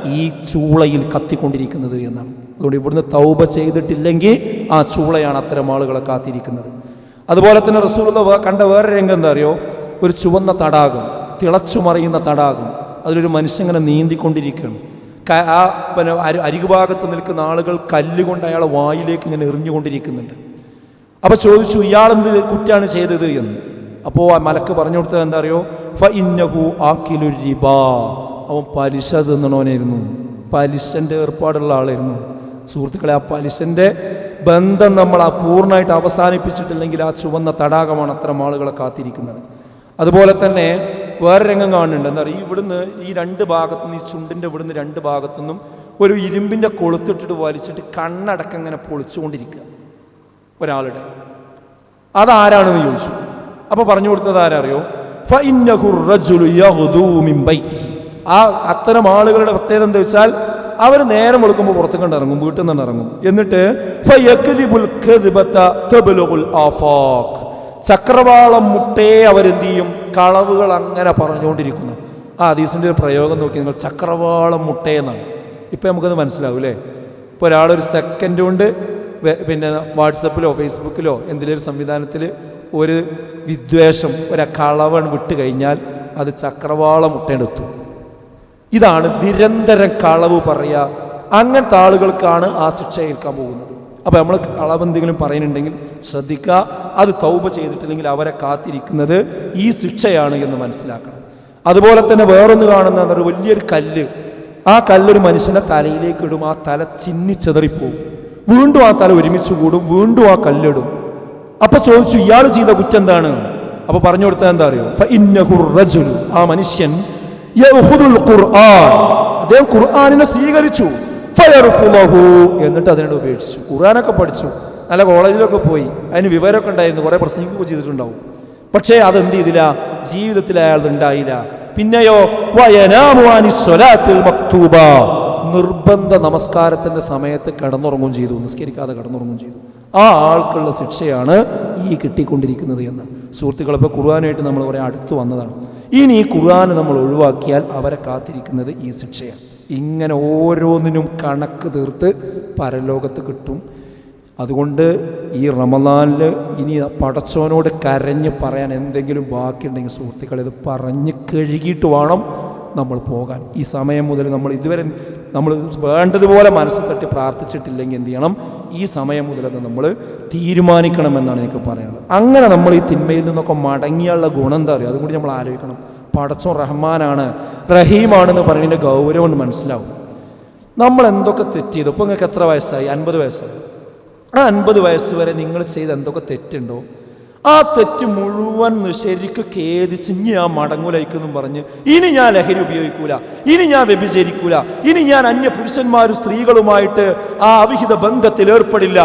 ഈ ചൂളയിൽ കത്തിക്കൊണ്ടിരിക്കുന്നത് എന്നാണ്. അതുകൊണ്ട് ഇവിടുന്ന് തൗബ ചെയ്തിട്ടില്ലെങ്കിൽ ആ ചൂളയാണ് അത്തരം ആളുകളെ കാത്തിരിക്കുന്നത്. അതുപോലെ തന്നെ റസൂലുള്ള കണ്ട വേറെ രംഗം എന്താ അറിയോ ഒരു ചുവന്ന തടാകം തിളച്ചു മറിയുന്ന തടാകം. അതിലൊരു മനുഷ്യങ്ങനെ നീന്തിക്കൊണ്ടിരിക്കുകയാണ്. ആ പിന്നെ അരി- അരികുഭാഗത്ത് നിൽക്കുന്ന ആളുകൾ കല്ലുകൊണ്ട് അയാളെ വായിലേക്ക് ഇങ്ങനെ എറിഞ്ഞുകൊണ്ടിരിക്കുന്നുണ്ട്. അപ്പോൾ ചോദിച്ചു ഇയാൾ എന്ത് കുറ്റാണ് ചെയ്തത്? എന്ന്. അപ്പോൾ ആ മലക്ക് പറഞ്ഞു കൊടുത്തത് എന്താ അറിയോ ഫ റിബാ. അവൻ പലിശ തിന്നണോനായിരുന്നു പലിശന്റെ ഏർപ്പാടുള്ള ആളായിരുന്നു. സുഹൃത്തുക്കളെ ആ പലിശന്റെ ബന്ധം നമ്മൾ ആ പൂർണമായിട്ട് അവസാനിപ്പിച്ചിട്ടില്ലെങ്കിൽ ആ ചുവന്ന തടാകമാണ് അത്തരം ആളുകളെ കാത്തിരിക്കുന്നത്. അതുപോലെ തന്നെ വേറെ രംഗം കാണുന്നുണ്ട്. എന്താ പറയുക ഇവിടുന്ന് ഈ രണ്ട് ഭാഗത്തുനിന്ന് ഈ ചുണ്ടിന്റെ ഇവിടുന്ന് രണ്ട് ഭാഗത്തുനിന്നും ഒരു ഇരുമ്പിന്റെ കൊളുത്തിട്ടിട്ട് വലിച്ചിട്ട് കണ്ണടക്കം ഇങ്ങനെ പൊളിച്ചുകൊണ്ടിരിക്കുക ഒരാളുടെ. അതാരാണെന്ന് ചോദിച്ചു. അപ്പോൾ പറഞ്ഞു കൊടുത്തത് ആരറിയോ. ആ അത്തരം ആളുകളുടെ പ്രത്യേകത എന്താ വെച്ചാൽ അവർ നേരം വെളുക്കുമ്പോൾ പുറത്തു കണ്ട് ഇറങ്ങും വീട്ടിൽ നിന്ന് ഇറങ്ങും. എന്നിട്ട് ചക്രവാളം മുട്ടേ അവരെന്ത് ചെയ്യും കളവുകൾ അങ്ങനെ പറഞ്ഞുകൊണ്ടിരിക്കുന്നു. ആ ഹദീസിന്റെ ഒരു പ്രയോഗം നോക്കി നിങ്ങൾ ചക്രവാളം മുട്ടേ എന്നാണ്. ഇപ്പം നമുക്കത് മനസ്സിലാവും അല്ലേ? ഇപ്പോൾ ഒരാളൊരു സെക്കൻഡ് കൊണ്ട് പിന്നെ വാട്സപ്പിലോ ഫേസ്ബുക്കിലോ എന്തെങ്കിലും ഒരു സംവിധാനത്തിൽ ഒരു വിദ്വേഷം ഒരു കളവൺ വിട്ട് കഴിഞ്ഞാൽ അത് ചക്രവാളം മുട്ടേണ്ടെത്തും ഇതാണ് നിരന്തരം കളവ് പറയുക. അങ്ങനത്തെ ആളുകൾക്കാണ് ആ ശിക്ഷ ഏൽക്കാൻ പോകുന്നത്. അപ്പോൾ നമ്മൾ അളവെന്തെങ്കിലും പറയുന്നുണ്ടെങ്കിൽ ശ്രദ്ധിക്കുക. അത് തൗബ ചെയ്തിട്ടില്ലെങ്കിൽ അവരെ കാത്തിരിക്കുന്നത് ഈ ശിക്ഷയാണ് എന്ന് മനസ്സിലാക്കണം. അതുപോലെ തന്നെ വേറൊന്ന് കാണുന്ന ഒരു വലിയൊരു കല്ല്. ആ കല്ലൊരു മനുഷ്യന്റെ തലയിലേക്ക് ഇടും ആ തല ചിന്നിച്ചെതറിപ്പോവും വീണ്ടും ആ തല ഒരുമിച്ച് കൂടും വീണ്ടും ആ കല്ലിടും. അപ്പൊ ചോദിച്ചു ഇയാൾ ചെയ്ത കുറ്റം എന്താണ്? അപ്പൊ പറഞ്ഞു കൊടുത്താൽ എന്താ അറിയോ? ആ മനുഷ്യൻ അദ്ദേഹം ഖുർആാനിനെ സ്വീകരിച്ചു. ഫയർഫുലഹു എന്നിട്ട് അതിനോട് ഉപേക്ഷിച്ചു. ഖുറാനൊക്കെ പഠിച്ചു. നല്ല കോളേജിലൊക്കെ പോയി. അതിന് വിവരമൊക്കെ ഉണ്ടായിരുന്നു. കുറേ പ്രസംഗിക്കുകയൊക്കെ ചെയ്തിട്ടുണ്ടാവും. പക്ഷേ അതെന്ത് ചെയ്തില്ല? ജീവിതത്തിൽ അയാൾ ഉണ്ടായില്ല. പിന്നെയോ മക്തൂബ. നിർബന്ധ നമസ്കാരത്തിന്റെ സമയത്ത് കിടന്നുറങ്ങും ചെയ്തു. നിസ്കരിക്കാതെ കിടന്നുറങ്ങും ചെയ്തു. ആ ആൾക്കുള്ള ശിക്ഷയാണ് ഈ കിട്ടിക്കൊണ്ടിരിക്കുന്നത് എന്ന്. സുഹൃത്തുക്കൾ ഖുർആനായിട്ട് നമ്മൾ കുറേ അടുത്ത് വന്നതാണ്. ഇനി ഈ ഖുർആൻ നമ്മൾ ഒഴിവാക്കിയാൽ അവരെ കാത്തിരിക്കുന്നത് ഈ ശിക്ഷയാണ്. ഇങ്ങനെ ഓരോന്നിനും കണക്ക് തീർത്ത് പരലോകത്ത് കിട്ടും. അതുകൊണ്ട് ഈ റമദാനിൽ ഇനി പടച്ചവനോട് കരഞ്ഞ് പറയാൻ എന്തെങ്കിലും ബാക്കിയുണ്ടെങ്കിൽ സുഹൃത്തുക്കൾ ഇത് പറഞ്ഞ് കഴുകിയിട്ട് വേണം നമ്മൾ പോകാൻ. ഈ സമയം മുതൽ നമ്മൾ ഇതുവരെ നമ്മൾ വേണ്ടതുപോലെ മനസ്സ് തട്ടി പ്രാർത്ഥിച്ചിട്ടില്ലെങ്കിൽ എന്ത് ചെയ്യണം? ഈ സമയം മുതൽ അത് നമ്മൾ തീരുമാനിക്കണമെന്നാണ് എനിക്ക് പറയുന്നത് അങ്ങനെ നമ്മൾ ഈ തിന്മയിൽ നിന്നൊക്കെ മടങ്ങിയുള്ള ഗുണം എന്താ പറയുക അതും കൂടി നമ്മൾ ആലോചിക്കണം. പടച്ചോൻ റഹ്മാനാണ് റഹീമാണെന്ന് പറയുന്നതിന്റെ ഗൗരവം മനസ്സിലാവും. നമ്മൾ എന്തൊക്കെ തെറ്റ് ചെയ്തു? ഇപ്പോൾ നിങ്ങൾക്ക് എത്ര വയസ്സായി? അൻപത് വയസ്സായി. ആ അൻപത് വയസ്സ് വരെ നിങ്ങൾ ചെയ്ത എന്തൊക്കെ തെറ്റുണ്ടോ? ആ തെറ്റ് മുഴുവൻ ശരിക്ക് ഖേദിച്ച് ഇനി ഞാൻ മടങ്ങൂലൈക്കെന്നും പറഞ്ഞ് ഇനി ഞാൻ ലഹരി ഉപയോഗിക്കൂല ഇനി ഞാൻ വ്യഭിചരിക്കൂല ഇനി ഞാൻ അന്യ പുരുഷന്മാരും സ്ത്രീകളുമായിട്ട് ആ അവിഹിത ബന്ധത്തിൽ ഏർപ്പെടില്ല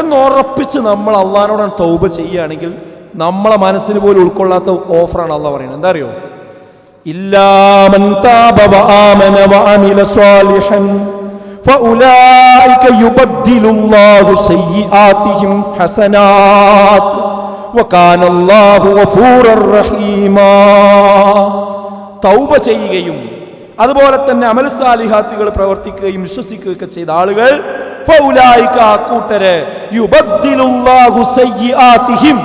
എന്ന് ഉറപ്പിച്ച് നമ്മൾ അള്ളഹാനോടാണ് തൗബ ചെയ്യുകയാണെങ്കിൽ നമ്മളെ മനസ്സിന് പോലും ഉൾക്കൊള്ളാത്ത ഓഫറാണ് അള്ളാഹ് പറയുന്നത്. എന്താ അറിയോ? إلا من تاب وآمن وعمل صالحا فأولئك يبدل الله سيئاتهم حسنات وكان الله غفورا رحيما തൗബ ചെയ്യുകയും അതുപോലെ തന്നെ അമൽസാലിഹാത്തുകൾ പ്രവർത്തിക്കുകയും വിശ്വസിക്കുകയൊക്കെ ചെയ്ത ആളുകൾ ഫൗലായിക ആ കൂട്ടര് യുബദ്ദിലുല്ലാഹു സയ്യിആതിഹിം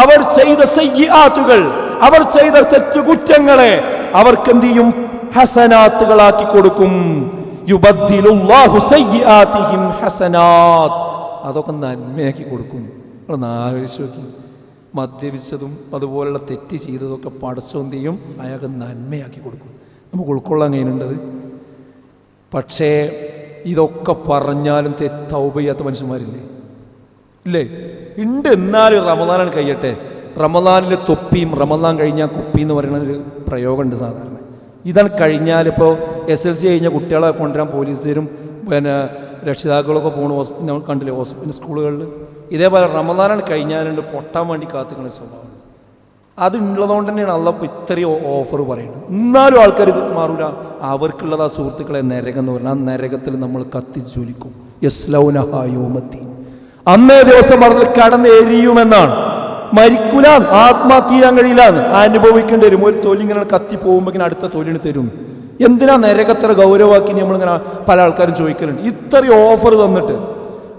അവർ ചെയ്ത സയ്യിആത്തുകൾ അവർ ചെയ്ത തെറ്റുകുറ്റങ്ങളെ അവർക്ക് എന്ത് ചെയ്യും ഹസനാത്തുകളാക്കി കൊടുക്കും അതൊക്കെ നന്മയാക്കി കൊടുക്കും. നോക്കി. മദ്യപിച്ചതും അതുപോലുള്ള തെറ്റ് ചെയ്തതൊക്കെ പഠിച്ചതും ചെയ്യും? അയാൾക്ക് നന്മയാക്കി കൊടുക്കും. നമുക്ക് ഉൾക്കൊള്ളാൻ കഴിയുന്നുണ്ടത് പക്ഷേ ഇതൊക്കെ പറഞ്ഞാലും തെറ്റ് തൗബ ചെയ്യാത്ത മനുഷ്യന്മാരില്ലേ? ഇല്ലേ? ഉണ്ട് എന്നാലും റമദാനാണ് കഴിയട്ടെ. റമദാനിലെ തൊപ്പിയും റമദാൻ കഴിഞ്ഞാൽ കുപ്പി എന്ന് പറയുന്ന ഒരു പ്രയോഗമുണ്ട് സാധാരണ. ഇതാണ് കഴിഞ്ഞാൽ ഇപ്പോൾ എസ് എൽ സി കഴിഞ്ഞ കുട്ടികളെ കൊണ്ടുവരാൻ പോലീസുകാരും പിന്നെ രക്ഷിതാക്കളൊക്കെ പോകണ ഹോസ്പിറ്റൽ കണ്ടില്ലേ ഹോസ്പിറ്റൽ സ്കൂളുകളിൽ ഇതേപോലെ റമദാനാണ് കഴിഞ്ഞാലുണ്ട് പൊട്ടാൻ വേണ്ടി കാത്തിക്കുന്ന സ്വഭാവം. അത് ഉള്ളതുകൊണ്ട് തന്നെയാണ് അള്ളപ്പോൾ ഇത്രയും ഓഫർ പറയുന്നത്. എന്നാലും ആൾക്കാർ ഇത് മാറൂല. അവർക്കുള്ളത് ആ സുഹൃത്തുക്കളെ നരകം എന്ന് പറഞ്ഞാൽ ആ നരകത്തിൽ നമ്മൾ കത്തിജ്വലിക്കും. യസ്ലൗനഹായോമത്തി അന്നേ ദിവസം പറഞ്ഞത് കടന്ന് എരിയുമെന്നാണ്. മരിക്കൂല ആത്മാ തീരാൻ കഴിയില്ല അനുഭവിക്കേണ്ടി വരും ഒരു തൊലി ഇങ്ങനെ കത്തി പോകുമ്പോൾ അടുത്ത തൊലിന് തരും. എന്തിനാ നരകത്ര ഗൗരവാക്കി നമ്മളിങ്ങനെ പല ആൾക്കാരും ചോദിക്കലുണ്ട്? ഇത്രയും ഓഫർ തന്നിട്ട്.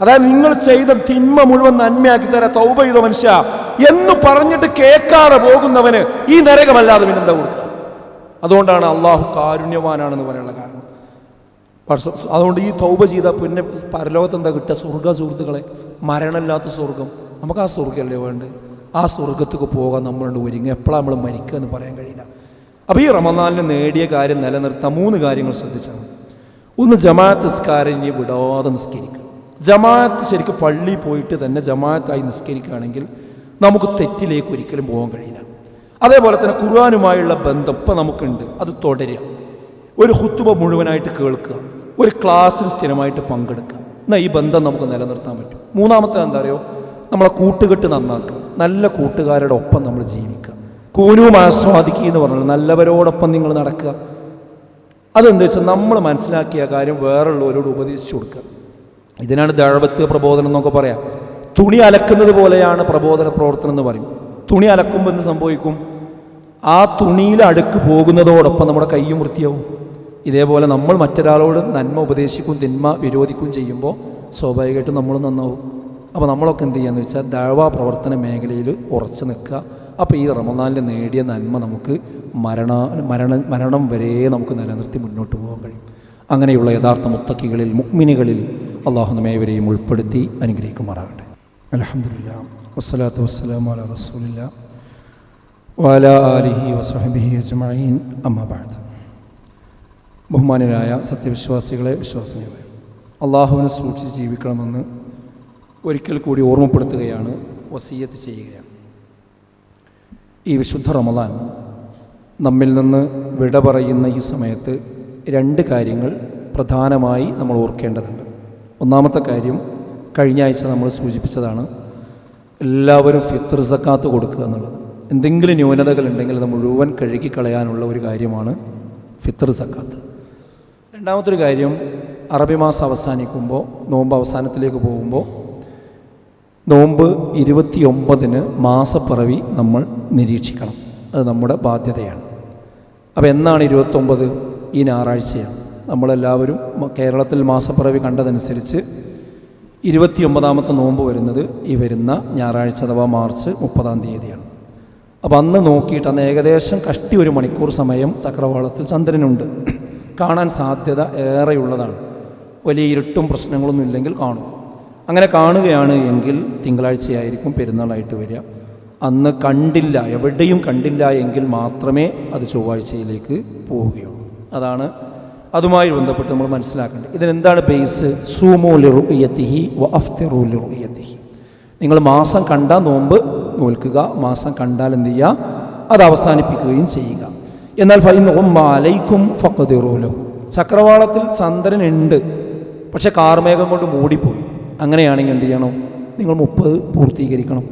അതായത് നിങ്ങൾ ചെയ്ത തിന്മ മുഴുവൻ നന്മയാക്കി തരാ തൗബ ചെയ്ത മനുഷ്യ. എന്ന് പറഞ്ഞിട്ട് കേൾക്കാതെ പോകുന്നവന് ഈ നരകമല്ലാതെ പിന്നെന്താ കൊടുക്കുക? അതുകൊണ്ടാണ് അള്ളാഹു കാരുണ്യവാനാണെന്ന് പറയാനുള്ള കാരണം. അതുകൊണ്ട് ഈ തൗബ ചെയ്ത പിന്നെ പരലോകത്ത് എന്താ കിട്ടുക? സ്വർഗ സുഹൃത്തുക്കളെ മരണമില്ലാത്ത സ്വർഗം നമുക്ക് ആ സ്വർഗമല്ലേ വേണ്ടത്? ആ സ്വർഗത്തേക്ക് പോകാൻ നമ്മളുണ്ട് ഒരുങ്ങി. എപ്പോഴാണ് നമ്മൾ മരിക്കുക എന്ന് പറയാൻ കഴിയില്ല. അപ്പോൾ ഈ റമദാനിൽ നേടിയ കാര്യം നിലനിർത്താൻ മൂന്ന് കാര്യങ്ങൾ ശ്രദ്ധിച്ചാൽ മതി. ഒന്ന് ജമാഅത്ത് നിസ്കാരം ഇനി വിടാതെ നിസ്കരിക്കുക. ജമാഅത്ത് ശരിക്കും പള്ളിയിൽ പോയിട്ട് തന്നെ ജമാഅത്തായി നിസ്കരിക്കുകയാണെങ്കിൽ നമുക്ക് തെറ്റിലേക്ക് ഒരിക്കലും പോകാൻ കഴിയില്ല. അതേപോലെ തന്നെ ഖുർആാനുമായുള്ള ബന്ധം ഇപ്പം നമുക്കുണ്ട്. അത് തുടരുക. ഒരു ഹുത്തുബ മുഴുവനായിട്ട് കേൾക്കുക. ഒരു ക്ലാസ്സിൽ സ്ഥിരമായിട്ട് പങ്കെടുക്കുക. എന്നാൽ ഈ ബന്ധം നമുക്ക് നിലനിർത്താൻ പറ്റും. മൂന്നാമത്തെ എന്താ അറിയോ? നമ്മളെ കൂട്ടുകെട്ട് നന്നാക്കുക. നല്ല കൂട്ടുകാരുടെ ഒപ്പം നമ്മൾ ജീവിക്കുക. കൂനുവും ആസ്വാദിക്കുക എന്ന് പറഞ്ഞാൽ നല്ലവരോടൊപ്പം നിങ്ങൾ നടക്കുക. അതെന്താ വെച്ചാൽ നമ്മൾ മനസ്സിലാക്കിയ കാര്യം വേറുള്ളവരോട് ഉപദേശിച്ചു കൊടുക്കുക. ഇതിനാണ് ദഴവത്ത് പ്രബോധനം എന്നൊക്കെ പറയാം. തുണി അലക്കുന്നത് പോലെയാണ് പ്രബോധന പ്രവർത്തനം എന്ന് പറയും. തുണി അലക്കുമ്പോൾ എന്ത് സംഭവിക്കും? ആ തുണിയിൽ അടുക്ക് പോകുന്നതോടൊപ്പം നമ്മുടെ കയ്യും വൃത്തിയാവും. ഇതേപോലെ നമ്മൾ മറ്റൊരാളോട് നന്മ ഉപദേശിക്കും തിന്മ വിരോധിക്കുകയും ചെയ്യുമ്പോൾ സ്വാഭാവികമായിട്ടും നമ്മൾ നന്നാവും. അപ്പോൾ നമ്മളൊക്കെ എന്ത് ചെയ്യാന്ന് വെച്ചാൽ ദഴവാ പ്രവർത്തന മേഖലയിൽ ഉറച്ചു നിൽക്കുക. അപ്പോൾ ഈ റമദാനിൽ നേടിയ നന്മ നമുക്ക് മരണ മരണ മരണം വരെ നമുക്ക് നിലനിർത്തി മുന്നോട്ട് പോകാൻ കഴിയും. അങ്ങനെയുള്ള യഥാർത്ഥ മുത്തക്കികളിൽ മുക്മിനികളിൽ അള്ളാഹു നമ്മേവരെയും ഉൾപ്പെടുത്തി അനുഗ്രഹിക്കുമാറാകട്ടെ. അലഹമില്ല വസ്സലാത്തു വസ്സലാം അല റസൂലില്ല. വാല അലിഹി വസ്ഹബിഹി അജ്മീൻ അമ്മബാദ് ബഹുമാനരായ സത്യവിശ്വാസികളെ വിശ്വാസികളെ അള്ളാഹുവിനെ സൂക്ഷിച്ച് ജീവിക്കണമെന്ന് ഒരിക്കൽ കൂടി ഓർമ്മപ്പെടുത്തുകയാണ് വസീയത്ത് ചെയ്യുകയാണ്. ഈ വിശുദ്ധ റമദാൻ നമ്മിൽ നിന്ന് വിട പറയുന്ന ഈ സമയത്ത് രണ്ട് കാര്യങ്ങൾ പ്രധാനമായി നമ്മൾ ഓർക്കേണ്ടതുണ്ട്. ഒന്നാമത്തെ കാര്യം കഴിഞ്ഞ ആഴ്ച നമ്മൾ സൂചിപ്പിച്ചതാണ് എല്ലാവരും ഫിത്തർ സക്കാത്ത് കൊടുക്കുക എന്നുള്ളത്. എന്തെങ്കിലും ന്യൂനതകൾ ഉണ്ടെങ്കിൽ അത് മുഴുവൻ കഴുകിക്കളയാനുള്ള ഒരു കാര്യമാണ് ഫിത്തർ സക്കാത്ത്. രണ്ടാമത്തൊരു കാര്യം അറബി മാസം അവസാനിക്കുമ്പോൾ നോമ്പ് അവസാനത്തിലേക്ക് പോകുമ്പോൾ നോമ്പ് ഇരുപത്തിയൊമ്പതിന് മാസപ്പിറവി നമ്മൾ നിരീക്ഷിക്കണം. അത് നമ്മുടെ ബാധ്യതയാണ്. അപ്പോൾ എന്നാണ് ഇരുപത്തൊമ്പത്? ഈ ഞായറാഴ്ചയാണ്. നമ്മളെല്ലാവരും കേരളത്തിൽ മാസപ്പിറവി കണ്ടതനുസരിച്ച് ഇരുപത്തിയൊമ്പതാമത്തെ നോമ്പ് വരുന്നത് ഈ വരുന്ന ഞായറാഴ്ച അഥവാ മാർച്ച് മുപ്പതാം തീയതിയാണ്. അപ്പോൾ അന്ന് നോക്കിയിട്ട് അന്ന് ഏകദേശം കഷ്ടി ഒരു മണിക്കൂർ സമയം ചക്രവാളത്തിൽ ചന്ദ്രനുണ്ട്. കാണാൻ സാധ്യത ഏറെയുള്ളതാണ്. വലിയ ഇരുട്ടും പ്രശ്നങ്ങളൊന്നും ഇല്ലെങ്കിൽ കാണും. അങ്ങനെ കാണുകയാണ് എങ്കിൽ തിങ്കളാഴ്ചയായിരിക്കും പെരുന്നാളായിട്ട് വരിക. അന്ന് കണ്ടില്ല എവിടെയും കണ്ടില്ല എങ്കിൽ മാത്രമേ അത് ചൊവ്വാഴ്ചയിലേക്ക് പോവുകയുള്ളൂ. അതാണ് അതുമായി ബന്ധപ്പെട്ട് നമ്മൾ മനസ്സിലാക്കേണ്ടത്. ഇതിനെന്താണ് ബേസ്? സൂമോലിറുയത്തിഹി വഫ്തിറുലിറുയത്തിഹി നിങ്ങൾ മാസം കണ്ട നോമ്പ് നോൽക്കുക മാസം കണ്ടാൽ എന്ത് ചെയ്യുക? അത് അവസാനിപ്പിക്കുകയും ചെയ്യുക. എന്നാൽ ഫൈൻ ഒമ്മാലൈക്കും ഫക്കതിറൂലോ ചക്രവാളത്തിൽ ചന്ദ്രനുണ്ട് പക്ഷെ കാർമേഘം കൊണ്ട് മൂടിപ്പോയി. അങ്ങനെയാണെങ്കിൽ എന്ത് ചെയ്യണം? നിങ്ങൾ മുപ്പത് പൂർത്തീകരിക്കണം.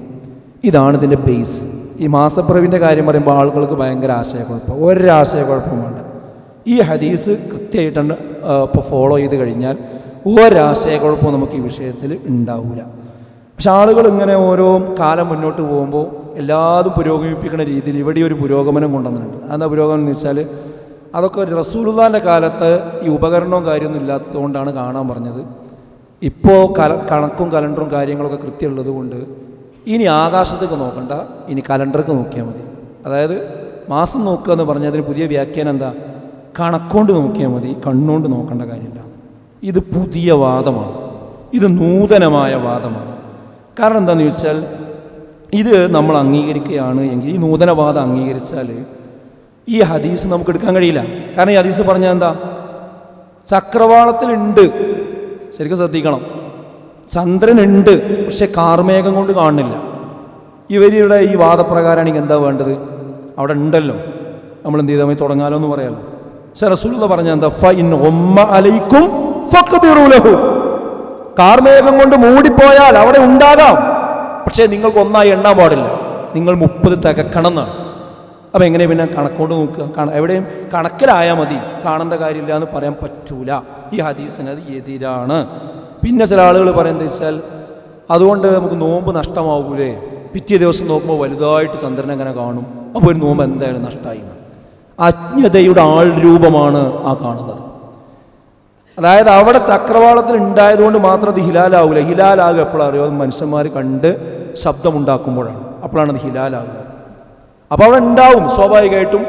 ഇതാണ് ഇതിന്റെ ബേസ് ഈ മാസപ്പിറവിന്റെ കാര്യം പറയുമ്പോൾ ആളുകൾക്ക് ഭയങ്കര ആശയക്കുഴപ്പം. ഒരാശയക്കുഴപ്പവും വേണ്ട. ഈ ഹദീസ് കൃത്യമായിട്ടാണ് ഇപ്പോൾ ഫോളോ ചെയ്ത് കഴിഞ്ഞാൽ ഒരാശയക്കുഴപ്പവും നമുക്ക് ഈ വിഷയത്തിൽ ഉണ്ടാവില്ല പക്ഷെ ആളുകൾ ഇങ്ങനെ ഓരോ കാലം മുന്നോട്ട് പോകുമ്പോൾ എല്ലാതും പുരോഗമിപ്പിക്കുന്ന രീതിയിൽ ഇവിടെ ഒരു പുരോഗമനം കൊണ്ടുവന്നിട്ടുണ്ട്. അതെന്താ പുരോഗമനം എന്ന് വെച്ചാൽ അതൊക്കെ റസൂലുള്ളാന്റെ കാലത്ത് ഈ ഉപകരണവും കാര്യമൊന്നും ഇല്ലാത്തതുകൊണ്ടാണ് കാണാൻ പറഞ്ഞത്. ഇപ്പോൾ കല കണക്കും കലണ്ടറും കാര്യങ്ങളൊക്കെ കൃത്യമുള്ളത് കൊണ്ട് ഇനി ആകാശത്തേക്ക് നോക്കണ്ട ഇനി കലണ്ടർക്ക് നോക്കിയാൽ മതി. അതായത് മാസം നോക്കുക എന്ന് പറഞ്ഞാൽ അതിന് പുതിയ വ്യാഖ്യാനം എന്താ? കണക്കൊണ്ട് നോക്കിയാൽ മതി കണ്ണുകൊണ്ട് നോക്കേണ്ട കാര്യമില്ല. ഇത് പുതിയ വാദമാണ്. ഇത് നൂതനമായ വാദമാണ്. കാരണം എന്താണെന്ന് ചോദിച്ചാൽ ഇത് നമ്മൾ അംഗീകരിക്കുകയാണ് എങ്കിൽ ഈ നൂതനവാദം അംഗീകരിച്ചാൽ ഈ ഹദീസ് നമുക്ക് എടുക്കാൻ കഴിയില്ല. കാരണം ഈ ഹദീസ് പറഞ്ഞാൽ എന്താ? ചക്രവാളത്തിലുണ്ട്. ശരിക്കും ശ്രദ്ധിക്കണം. ചന്ദ്രനുണ്ട് പക്ഷെ കാർമേഘം കൊണ്ട് കാണുന്നില്ല. ഇവരുടെ ഈ വാദപ്രകാരമാണെങ്കിൽ എന്താ വേണ്ടത്? അവിടെ ഉണ്ടല്ലോ. നമ്മൾ എന്ത് ചെയ്താൽ മതി? തുടങ്ങാലോ എന്ന് പറയാലോ. പക്ഷെ റസൂലുള്ള പറഞ്ഞ എന്താ? ഫ ഇൻ ഒമ്മ ഫഖ്ദിറൂലഹു. കാർമേഘം കൊണ്ട് മൂടിപ്പോയാൽ അവിടെ ഉണ്ടാകാം. പക്ഷേ നിങ്ങൾക്ക് ഒന്നായി എണ്ണാൻ പാടില്ല. നിങ്ങൾ മുപ്പത് തികക്കണം എന്നാണ്. അപ്പം എങ്ങനെ പിന്നെ കണക്കോണ്ട് നോക്കുക? എവിടെയും കണക്കിലായാൽ മതി. കാണേണ്ട കാര്യമില്ല എന്ന് പറയാൻ പറ്റൂല. ഈ ഹദീസിന് അത് എതിരാണ്. പിന്നെ ചില ആളുകൾ പറയുന്നത് വെച്ചാൽ അതുകൊണ്ട് നമുക്ക് നോമ്പ് നഷ്ടമാവൂലേ? പിറ്റേ ദിവസം നോക്കുമ്പോൾ വലുതായിട്ട് ചന്ദ്രൻ അങ്ങനെ കാണും. അപ്പോൾ ഒരു നോമ്പ് എന്തായാലും നഷ്ടമായി. അജ്ഞതയുടെ ആൾ രൂപമാണ് ആ കാണുന്നത്. അതായത് അവിടെ ചക്രവാളത്തിൽ ഉണ്ടായതുകൊണ്ട് മാത്രം അത് ഹിലാലാവില്ല ഹിലാലാകുക എപ്പോഴാണ് അറിയോ? അത് മനുഷ്യന്മാർ കണ്ട് ശബ്ദമുണ്ടാക്കുമ്പോഴാണ്. അപ്പോഴാണ് അത് ഹിലാലാകുന്നത്. അപ്പോൾ അവിടെ ഉണ്ടാവും. സ്വാഭാവികമായിട്ടും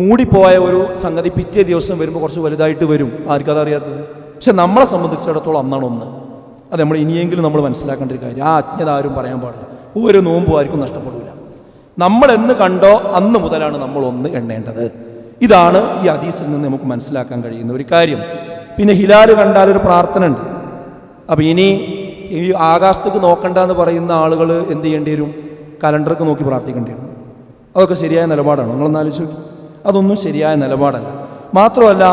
മൂടിപ്പോയ ഒരു സംഗതി പിറ്റേ ദിവസം വരുമ്പോൾ കുറച്ച് വലുതായിട്ട് വരും. ആർക്കത് അറിയാത്തത്? പക്ഷെ നമ്മളെ സംബന്ധിച്ചിടത്തോളം അന്നാണ് ഒന്ന്. അത് നമ്മൾ ഇനിയെങ്കിലും നമ്മൾ മനസ്സിലാക്കേണ്ട ഒരു കാര്യം. ആ അജ്ഞത ആരും പറയാൻ പാടില്ല. ഒരു നോമ്പും ആർക്കും നഷ്ടപ്പെടില്ല നമ്മൾ എന്ന് കണ്ടോ അന്ന് മുതലാണ് നമ്മൾ ഒന്ന് എണ്ണേണ്ടത്. ഇതാണ് ഈ അതീസിൽ നിന്ന് നമുക്ക് മനസ്സിലാക്കാൻ കഴിയുന്ന ഒരു കാര്യം. പിന്നെ ഹിലാൽ കണ്ടാൽ ഒരു പ്രാർത്ഥന ഉണ്ട് അപ്പം ഇനി ഈ ആകാശത്തേക്ക് നോക്കണ്ട എന്ന് പറയുന്ന ആളുകൾ എന്ത് ചെയ്യേണ്ടി വരും? കലണ്ടർക്ക് നോക്കി പ്രാർത്ഥിക്കേണ്ടി വരും. അതൊക്കെ ശരിയായ നിലപാടാണ്. നിങ്ങളൊന്ന് ആലോചിച്ച് അതൊന്നും ശരിയായ നിലപാടല്ല. മാത്രമല്ല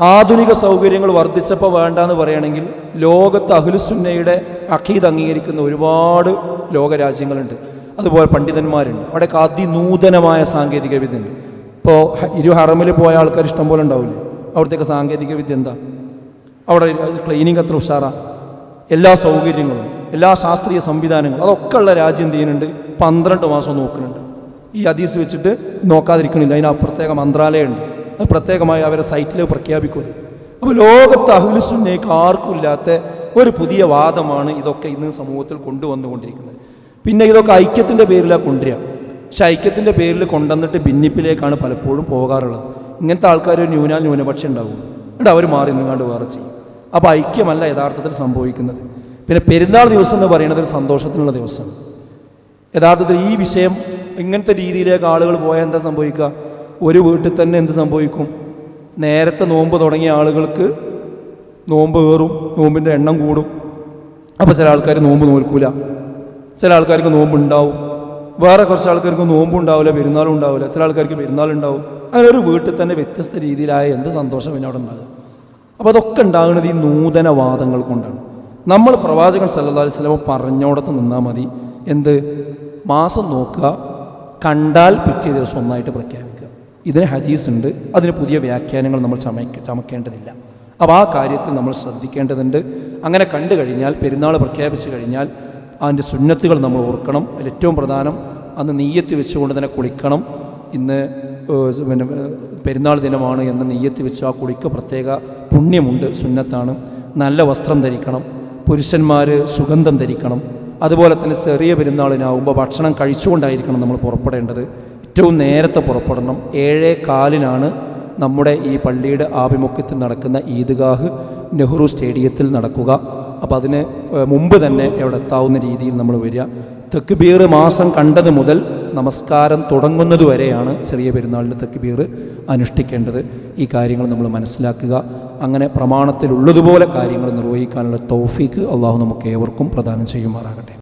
ആധുനിക സൗകര്യങ്ങൾ വർദ്ധിച്ചപ്പോൾ വേണ്ടെന്ന് പറയുകയാണെങ്കിൽ ലോകത്ത് അഖിലുസുന്നയുടെ അഖീദ് അംഗീകരിക്കുന്ന ഒരുപാട് ലോകരാജ്യങ്ങളുണ്ട്. അതുപോലെ പണ്ഡിതന്മാരുണ്ട്. അവിടെയൊക്കെ അതിനൂതനമായ സാങ്കേതിക വിദ്യ ഉണ്ട്. ഇപ്പോൾ ഇരു ഹറമിൽ പോയ ആൾക്കാർ ഇഷ്ടം പോലെ ഉണ്ടാവില്ലേ? അവിടുത്തേക്ക് സാങ്കേതിക വിദ്യ എന്താ? അവിടെ ക്ലീനിങ് അത്ര ഉഷാറാ. എല്ലാ സൗകര്യങ്ങളും എല്ലാ ശാസ്ത്രീയ സംവിധാനങ്ങളും അതൊക്കെ ഉള്ള രാജ്യം ചെയ്യുന്നുണ്ട്? പന്ത്രണ്ട് മാസം നോക്കുന്നുണ്ട്. ഈ ഹദീസ് വെച്ചിട്ട് നോക്കാതിരിക്കണില്ല അതിന് ആ പ്രത്യേക മന്ത്രാലയമുണ്ട്. അത് പ്രത്യേകമായി അവരെ സൈറ്റിൽ പ്രഖ്യാപിക്കും അത് അപ്പോൾ ലോകത്ത് അഹുലിസുന്നേക്ക് ആർക്കും ഇല്ലാത്ത ഒരു പുതിയ വാദമാണ് ഇതൊക്കെ ഇന്ന് സമൂഹത്തിൽ കൊണ്ടുവന്നുകൊണ്ടിരിക്കുന്നത്. പിന്നെ ഇതൊക്കെ ഐക്യത്തിന്റെ പേരിലാണ് കൊണ്ടുവരിക. പക്ഷെ ഐക്യത്തിന്റെ പേരിൽ കൊണ്ടുവന്നിട്ട് ഭിന്നിപ്പിലേക്കാണ് പലപ്പോഴും പോകാറുള്ളത്. ഇങ്ങനത്തെ ആൾക്കാർ ഒരു ന്യൂനാ ന്യൂനപക്ഷം ഉണ്ടാവും. എന്നിട്ട് അവർ മാറി നിന്നാണ്ട് വേറെ ചെയ്യും. അപ്പോൾ ഐക്യമല്ല യഥാർത്ഥത്തിൽ സംഭവിക്കുന്നത്. പിന്നെ പെരുന്നാൾ ദിവസം എന്ന് പറയുന്നത് ഒരു സന്തോഷത്തിനുള്ള ദിവസമാണ്. യഥാർത്ഥത്തിൽ ഈ വിഷയം ഇങ്ങനത്തെ രീതിയിലേക്ക് ആളുകൾ പോയാൽ എന്താ സംഭവിക്കുക? ഒരു വീട്ടിൽ തന്നെ എന്ത് സംഭവിക്കും? നേരത്തെ നോമ്പ് തുടങ്ങിയ ആളുകൾക്ക് നോമ്പ് കയറും നോമ്പിന്റെ എണ്ണം കൂടും. അപ്പോൾ ചില ആൾക്കാർ നോമ്പ് നോൽക്കൂല. ചില ആൾക്കാർക്ക് നോമ്പ് ഉണ്ടാവും വേറെ കുറച്ച് ആൾക്കാർക്ക് നോമ്പും ഉണ്ടാവില്ല പെരുന്നാളും ഉണ്ടാവില്ല. ചില ആൾക്കാർക്ക് പെരുന്നാളുണ്ടാവും അങ്ങനെ ഒരു വീട്ടിൽ തന്നെ വ്യത്യസ്ത രീതിയിലായ എന്ത് സന്തോഷം പിന്നെ അവിടെ ഉണ്ടാകും അപ്പോൾ അതൊക്കെ ഉണ്ടാകുന്നത് ഈ നൂതന വാദങ്ങൾ കൊണ്ടാണ്. നമ്മൾ പ്രവാചകൻ സല്ലല്ലാഹു അലൈഹി വസല്ലം പറഞ്ഞോടത്ത് നിന്നാൽ മതി. എന്ത്? മാസം നോക്കുക. കണ്ടാൽ പിറ്റേ ദിവസം ഒന്നായിട്ട് പ്രഖ്യാപിക്കുക. ഇതിന് ഹദീസ് ഉണ്ട്. അതിന് പുതിയ വ്യാഖ്യാനങ്ങൾ നമ്മൾ ചമയ്ക്ക ചമക്കേണ്ടതില്ല. അപ്പോൾ ആ കാര്യത്തിൽ നമ്മൾ ശ്രദ്ധിക്കേണ്ടതുണ്ട്. അങ്ങനെ കണ്ടു കഴിഞ്ഞാൽ പെരുന്നാൾ പ്രഖ്യാപിച്ചു കഴിഞ്ഞാൽ അതിന്റെ സുന്നത്തുകൾ നമ്മൾ ഓർക്കണം. അതിൽ ഏറ്റവും പ്രധാനം അന്ന് നെയ്യത്ത് വെച്ചുകൊണ്ട് തന്നെ കുളിക്കണം. ഇന്ന് പിന്നെ പെരുന്നാൾ ദിനമാണ് എന്ന് നെയ്യത്ത് വെച്ച് ആ കുളിക്ക് പ്രത്യേക പുണ്യമുണ്ട്. സുന്നത്താണ്. നല്ല വസ്ത്രം ധരിക്കണം. പുരുഷന്മാർ സുഗന്ധം ധരിക്കണം. അതുപോലെ തന്നെ ചെറിയ പെരുന്നാളിനാവുമ്പോൾ ഭക്ഷണം കഴിച്ചുകൊണ്ടായിരിക്കണം നമ്മൾ പുറപ്പെടേണ്ടത്. ഏറ്റവും നേരത്തെ പുറപ്പെടണം. ഏഴേ കാലിനാണ് നമ്മുടെ ഈ പള്ളിയുടെ ആഭിമുഖ്യത്തിൽ നടക്കുന്ന ഈദ്ഗാഹ് നെഹ്റു സ്റ്റേഡിയത്തിൽ നടക്കുക. അപ്പോൾ അതിന് മുമ്പ് തന്നെ എവിടെ എത്താവുന്ന രീതിയിൽ നമ്മൾ വരിക. തെക്കുബീർ മാസം കണ്ടത് മുതൽ നമസ്കാരം തുടങ്ങുന്നത് വരെയാണ് ചെറിയ പെരുന്നാളിന്റെ തെക്കുബീർ അനുഷ്ഠിക്കേണ്ടത്. ഈ കാര്യങ്ങൾ നമ്മൾ മനസ്സിലാക്കുക. അങ്ങനെ പ്രമാണത്തിലുള്ളതുപോലെ കാര്യങ്ങൾ നിർവഹിക്കാനുള്ള തൗഫീക്ക് അള്ളാഹു നമുക്ക് ഏവർക്കും പ്രദാനം ചെയ്യുമാറാകട്ടെ.